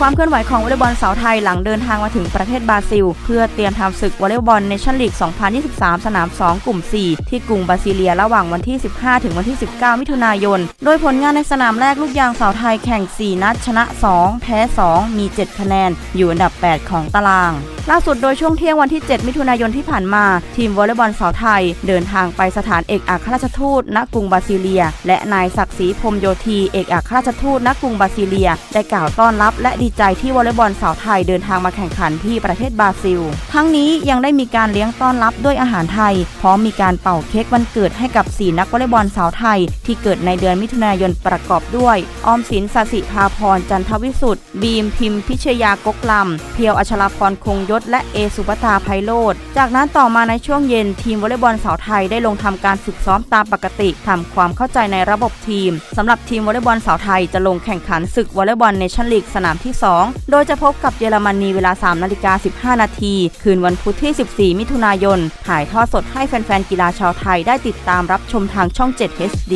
ความเคลื่อนไหวของวอลเลย์บอลสาวไทยหลังเดินทางมาถึงประเทศบราซิล เพื่อเตรียมทำศึกวอลเลย์บอลเนชั่นลีก 2023 สนาม 2 กลุ่ม 4 ที่กรุงบราซิเลียระหว่างวันที่ 15 ถึงวันที่ 19 มิถุนายน โดยผลงานในสนามแรกลูกยางสาวไทยแข่ง 4 นัดชนะ 2 แพ้ 2 มี 7 คะแนน อยู่อันดับ 8 ของตาราง ล่าสุดโดยช่วงเที่ยงวันที่ 7 มิถุนายนที่ผ่านมา ทีมวอลเลย์บอลสาวไทย เดินทางไปสถานเอกอัครราชทูตณกรุงบราซิเลีย และนายศักดิ์ศรีพรมโยธีเอกอัครราชทูตณกรุงบราซิเลีย ได้กล่าวต้อนรับและดีใจที่วอลเลย์บอลสาวไทยเดินทางมาแข่งขันที่ประเทศบราซิล ทั้งนี้ยังได้มีการเลี้ยงต้อนรับด้วยอาหารไทย พร้อมมีการเป่าเค้กวันเกิดให้กับ 4 นักวอลเลย์บอลสาวไทย ที่เกิดในเดือนมิถุนายนประกอบด้วย ออมสินสสิภาพรจันทวิสุทธ์บีมพิมพิชยากกลำเพียวอัชราพรคงยศและเอสุปตาไพโรธจากนั้นต่อมาในช่วงเย็นทีมวอลเลย์บอลสาวไทยได้ลงทำการฝึกซ้อมตามปกติทำความเข้าใจในระบบทีมสำหรับทีมวอลเลย์บอลสาวไทยจะลงแข่งขันศึกวอลเลย์บอลเนชั่นลีกสนามที่ 2 โดยจะพบกับเยอรมนีเวลา3นาฬิกา15 นาทีคืนวันพุธที่ 14 มิถุนายนถ่ายทอดสดให้แฟนๆกีฬาชาวไทยได้ติดตามรับชมทางช่อง 7 HD